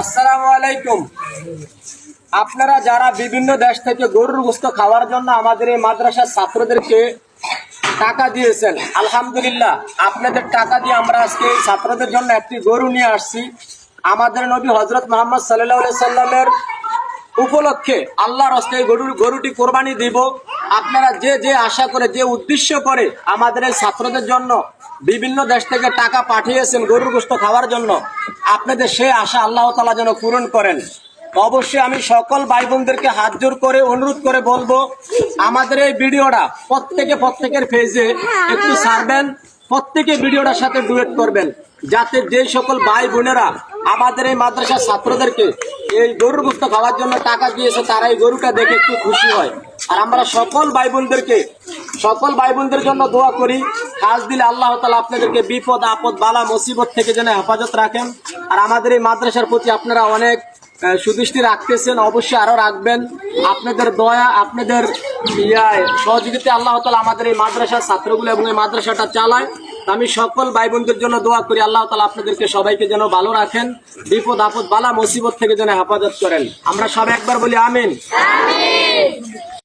আসসালামু আলাইকুম। আপনারা যারা বিভিন্ন দেশ থেকে গরুর গোস্ত খাওয়ার জন্য আমাদের এই মাদ্রাসার ছাত্রদেরকে টাকা দিয়েছেন, আলহামদুলিল্লাহ। আপনাদের টাকা দিয়ে আমরা আজকে এই ছাত্রদের জন্য একটি গরু নিয়ে আসছি। আমাদের নবী হজরত মোহাম্মদ সাল্লাহ সাল্লামের উপলক্ষে আল্লাহর হস্তে গরুর গরুটি কোরবানি দিব। আপনারা যে যে আশা করে, যে উদ্দেশ্য করে আমাদের এই ছাত্রদের জন্য বিভিন্ন দেশ থেকে টাকা পাঠিয়েছেন গরুর গোস্ত খাওয়ার জন্য, আপনাদের সেই আশা আল্লাহ তালা যেন পূরণ করেন। অবশ্যই আমি সকল ভাই বোনদেরকে হাত জোর করে অনুরোধ করে বলব, আমাদের এই ভিডিওটা প্রত্যেকে প্রত্যেকের ফেজে একটু ছাড়বেন, প্রত্যেকে ভিডিওটার সাথে ডুয়েট করবেন, যাতে যে সকল ভাই বোনেরা আমাদের এই মাদ্রাসার ছাত্রদেরকে এই গরুর গুস্ত খাওয়ার জন্য টাকা দিয়েছে, তারা এই গরুটা দেখে একটু খুশি হয়। আর আমরা সকল ভাই বোনদেরকে সকল ভাই বোনদের জন্য দোয়া করি। কাজ দিলে আল্লাহ তালা আপনাদেরকে বিপদ, আপদ, বালা, মুসিবত থেকে যেন হেফাজত রাখেন। আর আমাদের এই মাদ্রাসার প্রতি আপনারা অনেক সুদৃষ্টি রাখতেছেন, অবশ্যই আরও রাখবেন। আপনাদের দয়া, আপনাদের ইয়ায় সহযোগিতা আল্লাহ তালা আমাদের এই মাদ্রাসার ছাত্রগুলো এবং এই মাদ্রাসাটা চালায়। আমি সকল ভাই বোনদের জন্য দোয়া করি, আল্লাহ তালা আপনাদেরকে সবাইকে যেন ভালো রাখেন, বিপদ, আপদ, বালা, মুসিবত থেকে যেন হেফাজত করেন। আমরা সবাই একবার বলি আমিন।